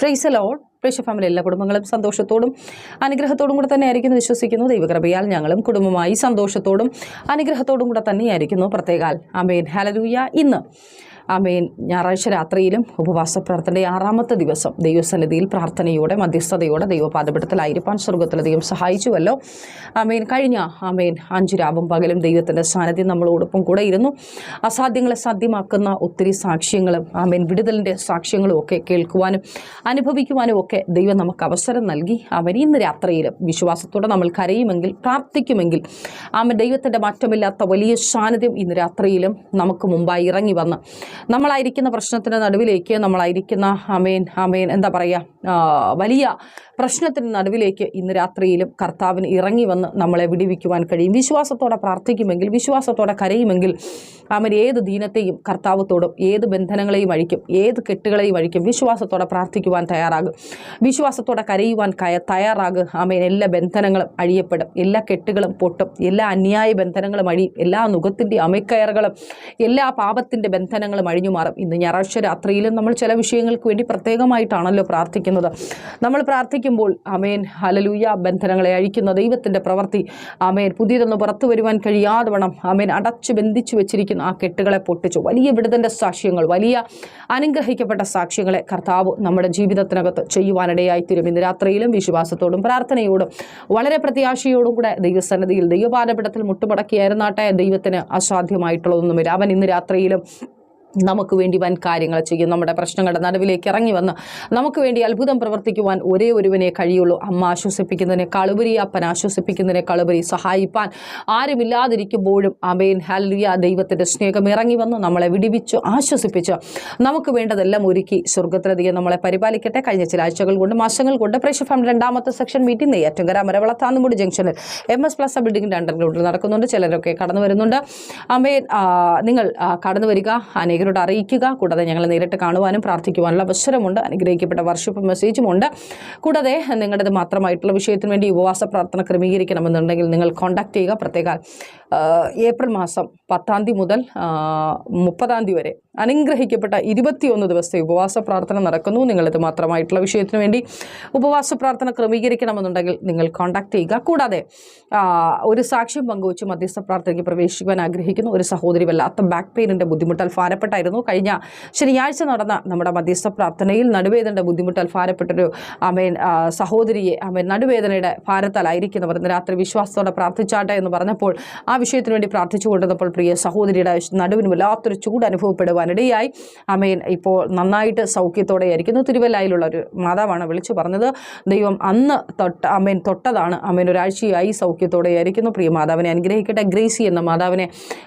Price load പ്രേക്ഷ family എല്ലാ കുടുംബങ്ങളും സന്തോഷത്തോടും അനുഗ്രഹത്തോടും കൂടെ തന്നെയായിരിക്കുന്നു വിശ്വസിക്കുന്നു. ദൈവകൃപയാൽ ഞങ്ങളും കുടുംബമായി സന്തോഷത്തോടും അനുഗ്രഹത്തോടും കൂടെ തന്നെയായിരിക്കുന്നു. പ്രത്യേകാൽ. അമേൻ ഹലരൂയ ഇന്ന് അമേൻ ഞായറാഴ്ച രാത്രിയിലും ഉപവാസ പ്രാർത്ഥനയുടെ ആറാമത്തെ ദിവസം ദൈവസന്നിധിയിൽ പ്രാർത്ഥനയോടെ മധ്യസ്ഥതയോടെ ദൈവപാദപിടത്തിലായിരിക്കാൻ സ്വർഗത്തിലെ ദൈവം സഹായിച്ചുവല്ലോ. ആമേൻ. കഴിഞ്ഞ ആമേൻ അഞ്ചു രാവും പകലും ദൈവത്തിന്റെ സാന്നിധ്യം നമ്മളോടൊപ്പം കൂടെ ഇരുന്നു. അസാധ്യങ്ങളെ സാധ്യമാക്കുന്ന ഒത്തിരി സാക്ഷ്യങ്ങളും ആമേൻ വിടുതലിന്റെ സാക്ഷ്യങ്ങളും ഒക്കെ കേൾക്കുവാനും അനുഭവിക്കുവാനും ഒക്കെ ദൈവം നമുക്ക് അവസരം നൽകി. അവൻ ഇന്ന് രാത്രിയിൽ വിശ്വാസത്തോടെ നമ്മൾ കരയുമെങ്കിൽ പ്രാർത്ഥിക്കുമെങ്കിൽ ആമൻ ദൈവത്തിന്റെ മാറ്റമില്ലാത്ത വലിയ സാന്നിധ്യം ഇന്ന് രാത്രിയിലും നമുക്ക് മുമ്പായി ഇറങ്ങി വന്ന് നമ്മളായിരിക്കുന്ന പ്രശ്നത്തിന്റെ നടുവിലേക്ക് നമ്മളായിരിക്കുന്ന അമേൻ അമേൻ എന്താ പറയുക വലിയ പ്രശ്നത്തിന് നടുവിലേക്ക് ഇന്ന് രാത്രിയിലും കർത്താവിന് ഇറങ്ങി വന്ന് നമ്മളെ വിടിവിക്കുവാൻ കഴിയും. വിശ്വാസത്തോടെ പ്രാർത്ഥിക്കുമെങ്കിൽ വിശ്വാസത്തോടെ കരയുമെങ്കിൽ അവൻ ഏത് ദീനത്തെയും കർത്താവത്തോടും ഏത് ബന്ധനങ്ങളെയും അഴിക്കും ഏത് കെട്ടുകളെയും അഴിക്കും. വിശ്വാസത്തോടെ പ്രാർത്ഥിക്കുവാൻ തയ്യാറാകും. വിശ്വാസത്തോടെ കരയുവാൻ കയ തയ്യാറാകും. ആമേൻ. എല്ലാ ബന്ധനങ്ങളും അഴിയപ്പെടും. എല്ലാ കെട്ടുകളും പൊട്ടും. എല്ലാ അന്യായ ബന്ധനങ്ങളും അഴിയും. എല്ലാ നുഖത്തിന്റെ അമിക്കയറുകളും എല്ലാ പാപത്തിന്റെ ബന്ധനങ്ങളും അഴിഞ്ഞു മാറും. ഇന്ന് ഞായറാഴ്ച രാത്രിയിലും നമ്മൾ ചില വിഷയങ്ങൾക്ക് വേണ്ടി പ്രത്യേകമായിട്ടാണല്ലോ പ്രാർത്ഥിക്കുന്നത്. നമ്മൾ പ്രാർത്ഥിക്കുമ്പോൾ അമേൻ ഹലലൂയ ബന്ധനങ്ങളെ അഴിക്കുന്ന ദൈവത്തിന്റെ പ്രവൃത്തി അമേൻ പുതിയതൊന്ന് പുറത്തു വരുവാൻ കഴിയാതെ വേണം അമേൻ അടച്ചു ബന്ധിച്ചു വെച്ചിരിക്കുന്ന ആ കെട്ടുകളെ പൊട്ടിച്ചു. വലിയ വിടുതന്റെ സാക്ഷ്യങ്ങൾ വലിയ അനുഗ്രഹിക്കപ്പെട്ട സാക്ഷ്യങ്ങളെ കർത്താവ് നമ്മുടെ ജീവിതത്തിനകത്ത് ചെയ്യുവാനിടയായി തീരും. ഇന്ന് രാത്രിയിലും വിശ്വാസത്തോടും പ്രാർത്ഥനയോടും വളരെ പ്രത്യാശയോടും കൂടെ ദൈവസന്നിധിയിൽ ദൈവപാദപിടത്തിൽ മുട്ടുമടക്കിയായിരുന്നാട്ടെ ദൈവത്തിന് അസാധ്യമായിട്ടുള്ളതൊന്നുമില്ല. അവൻ ഇന്ന് രാത്രിയിലും നമുക്ക് വേണ്ടി വൻ കാര്യങ്ങൾ ചെയ്യും. നമ്മുടെ പ്രശ്നങ്ങളുടെ നടുവിലേക്ക് ഇറങ്ങി വന്ന് നമുക്ക് വേണ്ടി അത്ഭുതം പ്രവർത്തിക്കുവാൻ ഒരേ ഒരുവനെ കഴിയുള്ളൂ. അമ്മ ആശ്വസിപ്പിക്കുന്നതിനെ കളുപരി അപ്പൻ ആശ്വസിപ്പിക്കുന്നതിനെ കളുപരി സഹായിപ്പാൻ ആരുമില്ലാതിരിക്കുമ്പോഴും അമേൻ ഹൽവിയ ദൈവത്തിന്റെ സ്നേഹം ഇറങ്ങി വന്ന് നമ്മളെ വിടിവിച്ചു ആശ്വസിപ്പിച്ച് നമുക്ക് വേണ്ടതെല്ലാം ഒരുക്കി സ്വർഗത്തിലധികം നമ്മളെ പരിപാലിക്കട്ടെ. കഴിഞ്ഞ ചില ആഴ്ചകൾ കൊണ്ട് മാസങ്ങൾ കൊണ്ട് പ്രേക്ഷ രണ്ടാമത്തെ സെക്ഷൻ മീറ്റിംഗ് നെയ്യാറ്റങ്കര മരവള താന്നുമുടി ജംഗ്ഷനിൽ എം എസ് പ്ലസ് ബിൽഡിംഗിന്റെ അണ്ടർഗ്രൗണ്ടിൽ നടക്കുന്നുണ്ട്. ചിലരൊക്കെ കടന്നു വരുന്നുണ്ട്. അമേൻ നിങ്ങൾ കടന്നു വരിക. അനേകരോട് അറിയിക്കുക. കൂടാതെ ഞങ്ങൾ നേരിട്ട് കാണുവാനും പ്രാർത്ഥിക്കുവാനുള്ള അവസരമുണ്ട്. അനുഗ്രഹിക്കപ്പെട്ട വർഷിപ്പ് മെസ്സേജുമുണ്ട് കൂടാതെ നിങ്ങളുടേത് മാത്രമായിട്ടുള്ള വിഷയത്തിന് വേണ്ടി ഉപവാസ പ്രാർത്ഥന ക്രമീകരിക്കണമെന്നുണ്ടെങ്കിൽ നിങ്ങൾ കോൺടാക്ട് ചെയ്യുക. പ്രത്യേക ഏപ്രിൽ മാസം പത്താം തീയതി മുതൽ മുപ്പതാം തീയതി വരെ അനുഗ്രഹിക്കപ്പെട്ട ഇരുപത്തിയൊന്ന് ദിവസത്തെ ഉപവാസ പ്രാർത്ഥന നടക്കുന്നു. നിങ്ങളിത് മാത്രമായിട്ടുള്ള വിഷയത്തിന് വേണ്ടി ഉപവാസ പ്രാർത്ഥന ക്രമീകരിക്കണമെന്നുണ്ടെങ്കിൽ നിങ്ങൾ കോൺടാക്ട് ചെയ്യുക. കൂടാതെ ഒരു സാക്ഷ്യം പങ്കുവച്ച് മധ്യസ്ഥ പ്രാർത്ഥനയ്ക്ക് പ്രവേശിക്കുവാൻ ആഗ്രഹിക്കുന്നു ഒരു സഹോദരി വല്ലാത്ത ബാക്ക് പെയിനിന്റെ ബുദ്ധിമുട്ടാൽ ഭാരപ്പെട്ടായിരുന്നു കഴിഞ്ഞ ശനിയാഴ്ച നടന്ന നമ്മുടെ മധ്യസ്ഥ പ്രാർത്ഥനയിൽ നടുവേദനയുടെ ബുദ്ധിമുട്ടാൽ ഭാരപ്പെട്ടൊരു ആ, സഹോദരിയെ അമേൻ നടുവേദനയുടെ ഭാരത്താലായിരിക്കുന്നവർ ഇന്ന് രാത്രി വിശ്വാസത്തോടെ പ്രാർത്ഥിച്ചാട്ടെ എന്ന് പറഞ്ഞപ്പോൾ ആ വിഷയത്തിന് വേണ്ടി പ്രാർത്ഥിച്ചു കൊണ്ടിരുന്നപ്പോൾ പ്രിയ സഹോദരിയുടെ നടുവിന് വല്ലാത്തൊരു ചൂട് അനുഭവപ്പെടുവാനിടയായി. അമേൻ ഇപ്പോൾ നന്നായിട്ട് സൗഖ്യത്തോടെ ആയിരിക്കുന്നു തിരുവല്ലായിലുള്ള ഒരു മാതാവാണ് വിളിച്ചു പറഞ്ഞത്. ദൈവം അന്ന് തൊട്ട് അമേൻ തൊട്ടതാണ് അമേൻ ഒരാഴ്ചയായി സൗഖ്യത്തോടെ ആയിരിക്കുന്നു പ്രിയ മാതാവിനെ അനുഗ്രഹിക്കട്ടെ. ഗ്രേസി എന്ന മാതാവിനെ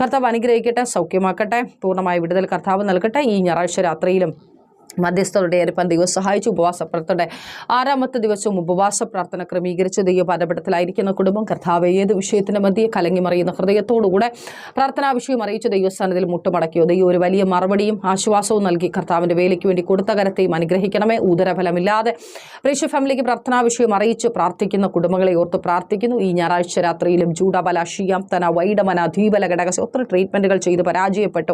കർത്താവ് അനുഗ്രഹിക്കട്ടെ സൗഖ്യമാക്കട്ടെ. പൂർണമായി വിടുതൽ കർത്താവ് നൽകട്ടെ. ഈ ഞായറാഴ്ച രാത്രിയിലും മധ്യസ്ഥരുടെ ഏറിപ്പാൻ ദൈവം സഹായിച്ചു. ഉപവാസ പ്രാർത്ഥന. ആറാമത്തെ ദിവസവും ഉപവാസ പ്രാർത്ഥന ക്രമീകരിച്ചു ദൈവ പാദപടത്തിലായിരിക്കുന്ന കുടുംബം കർത്താവ് ഏത് വിഷയത്തിന്റെ മധ്യേ കലങ്ങി മറിയുന്ന ഹൃദയത്തോടുകൂടെ പ്രാർത്ഥനാ വിഷയം അറിയിച്ച് ദൈവസ്ഥാനത്തിൽ മുട്ടുമടക്കിയോ. ദൈവം ഒരു വലിയ മറുപടിയും ആശ്വാസവും നൽകി കർത്താവിന്റെ വേലയ്ക്ക് വേണ്ടി കൊടുത്ത കരത്തെയും അനുഗ്രഹിക്കണമേ. ഉദരഫലമില്ലാതെ പ്രേക്ഷ ഫാമിലിക്ക് പ്രാർത്ഥനാ വിഷയം അറിയിച്ച് പ്രാർത്ഥിക്കുന്ന കുടുംബങ്ങളെ ഓർത്ത് പ്രാർത്ഥിക്കുന്നു. ഈ ഞായറാഴ്ച രാത്രിയിലും ജൂഡബല ഷിയാം തന വൈഡമന ദ്വീപല ഘടക ഒത്തിരി ട്രീറ്റ്മെന്റുകൾ ചെയ്ത് പരാജയപ്പെട്ടു.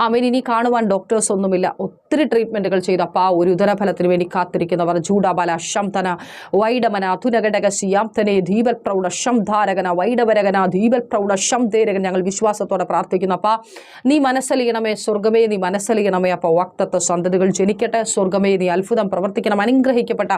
അവൻ ഇനി കാണുവാൻ ഡോക്ടേഴ്സ് ഒന്നുമില്ല. ഒത്തിരി ട്രീറ്റ്മെന്റുകൾ ചെയ്ത് ചെയ്തപ്പ ഒരു ഉദരഫലത്തിന് വേണ്ടി കാത്തിരിക്കുന്നവർ ജൂഡബല ശംതന വൈഡമന തുനഘടക ശിയാംതനെ ധീപൽ പ്രൗഢ ശം ധാരകന വൈഡവരകന ധീപൽ പ്രൗഢ ശം ധേരകൻ ഞങ്ങൾ വിശ്വാസത്തോടെ പ്രാർത്ഥിക്കുന്നപ്പ നീ മനസ്സലിയണമേ സ്വർഗമേ നീ മനസ്സലിയണമേ അപ്പോൾ വക്തത്വ സന്തതികൾ ജനിക്കട്ടെ സ്വർഗമേ നീ അത്ഭുതം പ്രവർത്തിക്കണം അനുഗ്രഹിക്കപ്പെട്ട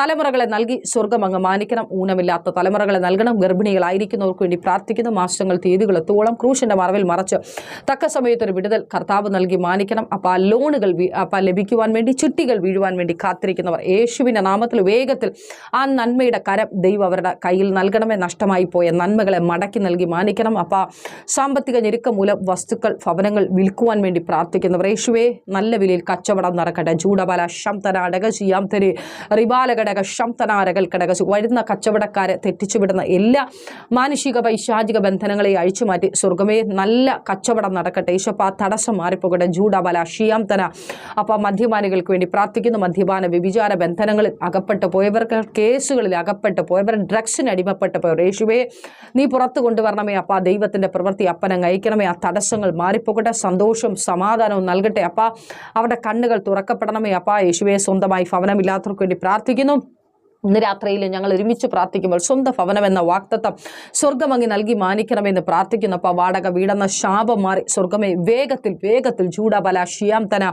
തലമുറകളെ നൽകി സ്വർഗം അങ്ങ് മാനിക്കണം ഊനമില്ലാത്ത തലമുറകളെ നൽകണം ഗർഭിണികളായിരിക്കുന്നവർക്ക് വേണ്ടി പ്രാർത്ഥിക്കുന്നു മാസങ്ങൾ തീയതികൾ എത്തുവോളം ക്രൂശിന്റെ മറവിൽ മറച്ച് തക്ക സമയത്തൊരു വിടുതൽ കർത്താവ് നൽകി മാനിക്കണം. അപ്പോൾ ആ ലോണുകൾ അപ്പം അപ്പോൾ ലഭിക്കുവാൻ വേണ്ടി ചുറ്റികൾ വീഴുവാൻ വേണ്ടി കാത്തിരിക്കുന്നവർ. യേശുവിന്റെ നാമത്തിൽ വേഗത്തിൽ ആ നന്മയുടെ കരം ദൈവം അവരുടെ കയ്യിൽ നൽകണമേ. നഷ്ടമായി പോയ നന്മകളെ മടക്കി നൽകി മാനിക്കണം. അപ്പോൾ സാമ്പത്തിക ഞെരുക്കം മൂലം വസ്തുക്കൾ ഭവനങ്ങൾ വിൽക്കുവാൻ വേണ്ടി പ്രാർത്ഥിക്കുന്നവർ യേശുവേ നല്ല വിലയിൽ കച്ചവടം നടക്കട്ടെ. ചൂടബല ശംതന അടകശിയാം തരി റിബാലഘടക ശംതനാരകൽ കടക വരുന്ന കച്ചവടക്കാരെ തെറ്റിച്ചുവിടുന്ന എല്ലാ മാനുഷിക പൈശാചിക ബന്ധനങ്ങളെ അഴിച്ചുമാറ്റി സ്വർഗമേ നല്ല കച്ചവടം നടക്കട്ടെ. യേശപ്പ തടസ്സം മാറിപ്പോകട്ടെ. ജൂഡബല ഷിയാം തന അപ്പം മദ്യപാനികൾക്ക് വേണ്ടി പ്രാർത്ഥിക്കുന്നു. മദ്യപാന വ്യഭിചാര ബന്ധനങ്ങളിൽ അകപ്പെട്ടു പോയവർക്ക് കേസുകളിൽ അകപ്പെട്ടു പോയവർ ഡ്രഗ്സിന് അടിമപ്പെട്ടു പോയവർ. യേശുവേ നീ പുറത്തു കൊണ്ടുവരണമേ അപ്പ. ദൈവത്തിന്റെ പ്രവൃത്തി അപ്പനെ അയക്കണമേ. ആ തടസ്സങ്ങൾ മാറിപ്പോകട്ടെ. സന്തോഷവും സമാധാനവും നൽകട്ടെ അപ്പ. അവരുടെ കണ്ണുകൾ തുറക്കപ്പെടണമേ അപ്പ. യേശുവെ സ്വന്തമായി ഭവനമില്ലാത്തവർക്ക് വേണ്ടി പ്രാർത്ഥിക്കുന്നു. ഇന്ന് രാത്രിയിൽ ഞങ്ങൾ ഒരുമിച്ച് പ്രാർത്ഥിക്കുമ്പോൾ സ്വന്തം ഭവനം എന്ന വാക്തത്വം സ്വർഗമങ്ങി നൽകി മാനിക്കണമെന്ന് പ്രാർത്ഥിക്കുന്നപ്പോൾ വാടക വീടെന്ന ശാപം മാറി സ്വർഗമേ വേഗത്തിൽ വേഗത്തിൽ ചൂടബല ഷിയാംതന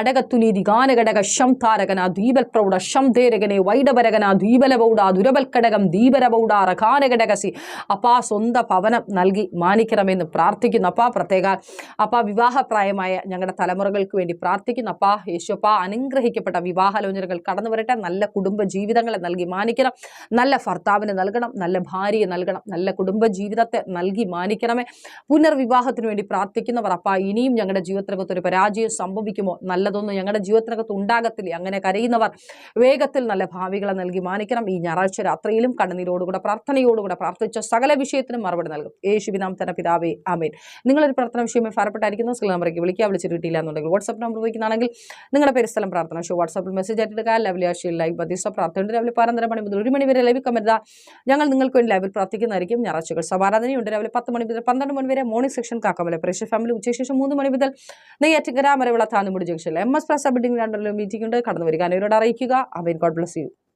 അടകത്തുനീതി ഗാനഘടക ശം താരകന ദ്വീപൽ പ്രൗഢ ശം ധേരകനെ വൈഡപരകന ദ്വീപലബൗഡ ദുരബൽക്കടകം ദീപരബൗഡ റഖാനഘടകസി അപ്പാ സ്വന്തം ഭവനം നൽകി മാനിക്കണമെന്ന് പ്രാർത്ഥിക്കുന്നു. അപ്പാ പ്രത്യേക അപ്പാ വിവാഹപ്രായമായ ഞങ്ങളുടെ തലമുറകൾക്ക് വേണ്ടി പ്രാർത്ഥിക്കുന്നു. അപ്പാ യേശുപ്പ അനുഗ്രഹിക്കപ്പെട്ട വിവാഹലോചനകൾ കടന്നു വരട്ടെ നല്ല കുടുംബ ജീവിതങ്ങളെ മാനിക്കണം. നല്ല ഭർത്താവിന് നൽകണം നല്ല ഭാര്യയെ നൽകണം നല്ല കുടുംബ ജീവിതത്തെ നൽകി മാനിക്കണമേ. പുനർവിവാഹത്തിന് വേണ്ടി പ്രാർത്ഥിക്കുന്നവർ അപ്പ ഇനിയും ഞങ്ങളുടെ ജീവിതത്തിനകത്ത് ഒരു പരാജയം സംഭവിക്കുമോ? നല്ലതൊന്നും ഞങ്ങളുടെ ജീവിതത്തിനകത്ത് ഉണ്ടാകത്തില്ല. അങ്ങനെ കരയുന്നവർ വേഗത്തിൽ നല്ല ഭാവികളെ നൽകി മാനിക്കണം. ഈ ഞായറാഴ്ച രാത്രിയിലും കണ്ണുനീരോടുകൂടെ പ്രാർത്ഥനയോടുകൂടെ പ്രാർത്ഥിച്ച സകല വിഷയത്തിനും മറുപടി നൽകും. യേശുവിനാം തന്നെ പിതാവേ ആമേൻ. നിങ്ങളൊരു പ്രാർത്ഥന വിഷയമായി ഫലപ്പെട്ടായിരിക്കുന്നു സ്കൂൾ നമ്പറേക്ക് വിളിക്കുക. വിളിച്ച് കിട്ടിയില്ല എന്നുണ്ടെങ്കിൽ വാട്സ്ആപ്പ് നമ്പർ ഉപയോഗിക്കുന്നതാണെങ്കിൽ നിങ്ങളുടെ പേര് സ്ഥലം പ്രാർത്ഥന ഷോ വാട്സാപ്പിൽ മെസ്സേജ് ആയിട്ടെടുക്കുക ലവ്ലി ആശയിൽ ലൈവ് ബദീസ പ്രാർത്ഥന രാവിലെ പതിനൊന്നര മണി മുതൽ ഒരു മണി വരെ ലൈവ് ഞങ്ങൾ നിങ്ങൾക്ക് വേണ്ടി ലൈവിൽ പ്രാർത്ഥിക്കുന്നതായിരിക്കും. ഞായറാഴ്ചകൾ സമാരാധനയുണ്ട് രാവിലെ പത്ത് മണി മുതൽ പന്ത്രണ്ട് മണി വരെ മോർണിംഗ് സെക്ഷൻ കാക്കമല. പ്രേക്ഷ ഫാമിലി ഉച്ചശേഷം മൂന്ന് മണി മുതൽ നെയ്യാറ്റിങ്കര മരവിള താന്നുമുടി ജംഗ്ഷനിൽ എം എസ് പ്ലസ് ബിൽഡിംഗ് രണ്ടിലും മീറ്റിംഗ് ഉണ്ട്. കടന്നു വരിക അവരോട് അറിയിക്കുക. Amen God bless you